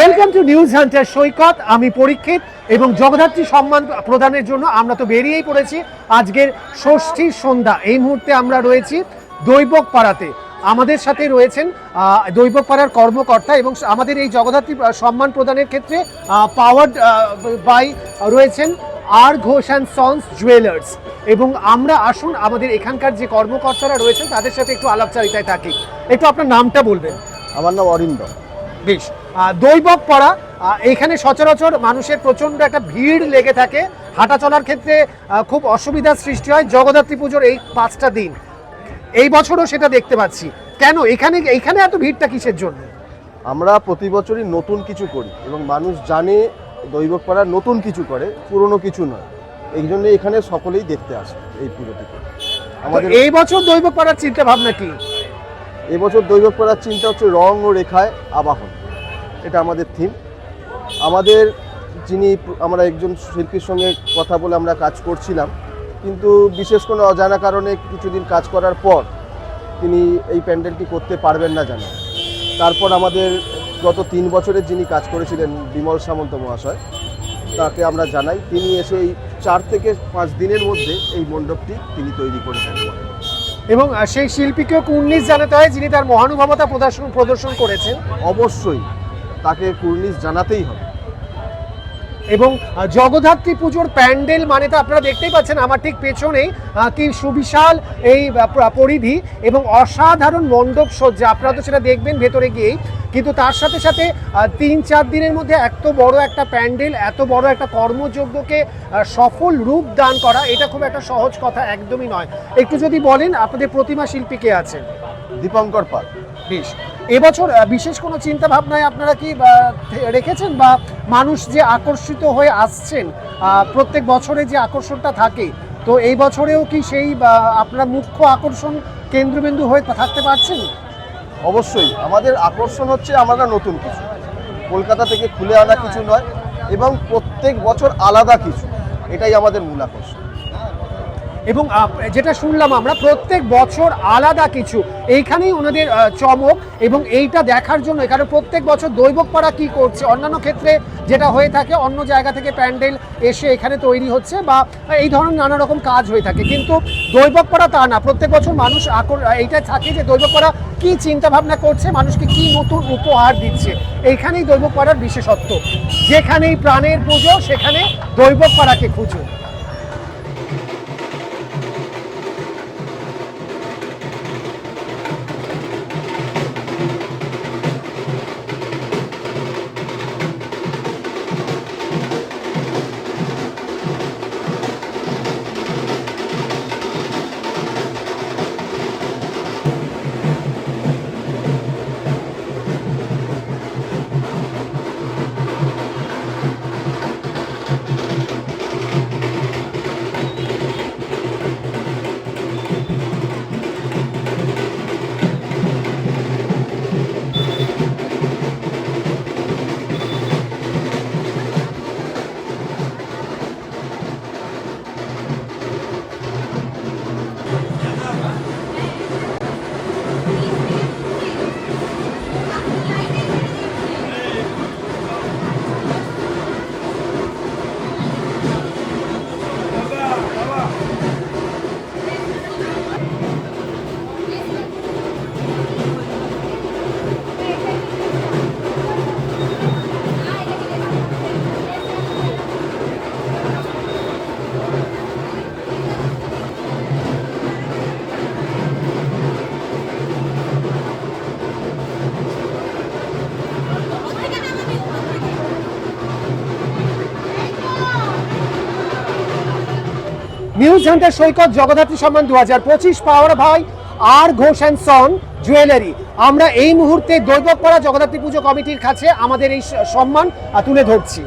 Welcome to news hunter Saikat, আমি পরীক্ষিত এবং জগদ্ধাত্রী সম্মান প্রদানের জন্য আমরা তো বেরিয়েই পড়েছি আজকের ষষ্ঠীর সন্ধ্যা। এই মুহূর্তে আমরা রয়েছি দৈবক পাড়াতে আমাদের সাথে রয়েছেন দৈবক পাড়ার কর্মকর্তা এবং আমাদের এই জগদ্ধাত্রী সম্মান প্রদানের ক্ষেত্রে পাওয়ার্ড বাই রয়েছেন আর ঘোষ অ্যান্ড সন্স জুয়েলার্স এবং আমরা আসুন, আমাদের এখানকার যে কর্মকর্তারা রয়েছেন, তাদের সাথে একটু আলাপচারিতায় থাকি। একটু আপনার নামটা বলবেন। আমার নাম অরিন্দ। বেশ। দৈবক পড়া এখানে সচরাচর মানুষের প্রচণ্ড একটা ভিড় লেগে থাকে। হাঁটা চলার ক্ষেত্রে খুব অসুবিধার সৃষ্টি হয় জগদ্ধাত্রী পুজোর এই পাঁচটা দিন। এই বছরও সেটা দেখতে পাচ্ছি। কেন? এখানে এখানে এত ভিড়টা কিসের জন্য? আমরা প্রতি বছরই নতুন কিছু করি এবং মানুষ জানে দৈবক পাড়ার নতুন কিছু করে পুরনো কিছু নয়। এই জন্য এখানে সকলেই দেখতে আসে এই পুজোটিকে। আমাদের এই বছর দৈবক পড়ার চিন্তা ভাবনা কি? এবছর দৈবক পাড়ার চিন্তা হচ্ছে রং ও রেখায় আবাহন। এটা আমাদের থিম আমাদের যিনি আমরা একজন শিল্পীর সঙ্গে কথা বলে আমরা কাজ করছিলাম, কিন্তু বিশেষ কোনো অজানা কারণে কিছুদিন কাজ করার পর তিনি এই প্যান্ডেলটি করতে পারবেন না জানেন। তারপর আমাদের গত তিন বছরের যিনি কাজ করেছিলেন বিমল সামন্ত মহাশয়, তাকে আমরা জানাই, তিনি এসে এই চার থেকে পাঁচ দিনের মধ্যে এই মণ্ডপটি তিনি তৈরি করে থাকেন এবং সেই শিল্পীকেও কুর্নিশ জানাতে হয় যিনি তার মহানুভবতা প্রদর্শন প্রদর্শন করেছেন। অবশ্যই, তাকে কুর্নিশ জানাতেই হবে। এবং জগদ্ধাত্রী পুজোর প্যান্ডেল মানে তো আপনারা দেখতেই পাচ্ছেন আমার ঠিক পেছনেই কি সুবিশাল এই পরিধি এবং অসাধারণ মণ্ডপ সজ্জা। আপনারা তো সেটা দেখবেন ভেতরে গিয়েই। কিন্তু তার সাথে সাথে তিন চার দিনের মধ্যে এত বড় একটা প্যান্ডেল এত বড় একটা কর্মযজ্ঞকে সফল রূপ দান করা এটা খুব একটা সহজ কথা একদমই নয়। একটু যদি বলেন আপনাদের প্রতিমা শিল্পী কে আছেন? দীপঙ্কর পাল। বেশ। এবছর বিশেষ কোনো চিন্তা ভাবনায় আপনারা কি রেখেছেন বা মানুষ যে আকর্ষিত হয়ে আসছেন প্রত্যেক বছরে যে আকর্ষণটা থাকে তো এই বছরেও কি সেই আপনারা মুখ্য আকর্ষণ কেন্দ্রবিন্দু হয়ে থাকতে পারছেন? অবশ্যই। আমাদের আকর্ষণ হচ্ছে আমরা নতুন কিছু। কলকাতা থেকে খুলে আনা কিছু নয় এবং প্রত্যেক বছর আলাদা কিছু। এটাই আমাদের মূল আকর্ষণ। এবং যেটা শুনলাম আমরা, প্রত্যেক বছর আলাদা কিছু। এইখানেই ওনাদের চমক এবং এইটা দেখার জন্য এখানে প্রত্যেক বছর দৈবক পাড়া কি করছে? অন্যান্য ক্ষেত্রে যেটা হয়ে থাকে, অন্য জায়গা থেকে প্যান্ডেল এসে এখানে তৈরি হচ্ছে বা এই ধরনের নানা রকম কাজ হয়ে থাকে। কিন্তু দৈবক পাড়া তা না। প্রত্যেক বছর মানুষ আকর, এইটা থাকে যে দৈবক পাড়া কি চিন্তা ভাবনা করছে, মানুষকে কি নতুন উপহার দিচ্ছে। এইখানেই দৈবক পাড়ার বিশেষত্ব। যেখানেই প্রাণের পুজো, সেখানে দৈবক পাড়াকে খুঁজো। নিউজ হান্টার সৈকত জগদ্ধাত্রী সম্মান দু হাজার পঁচিশ, পাওয়ার ভাই আর ঘোষ অ্যান্ড সন জুয়েলারি আমরা এই মুহূর্তে দৈবকপাড়া জগদ্ধাত্রী পুজো কমিটির কাছে আমাদের এই সম্মান তুলে ধরছি।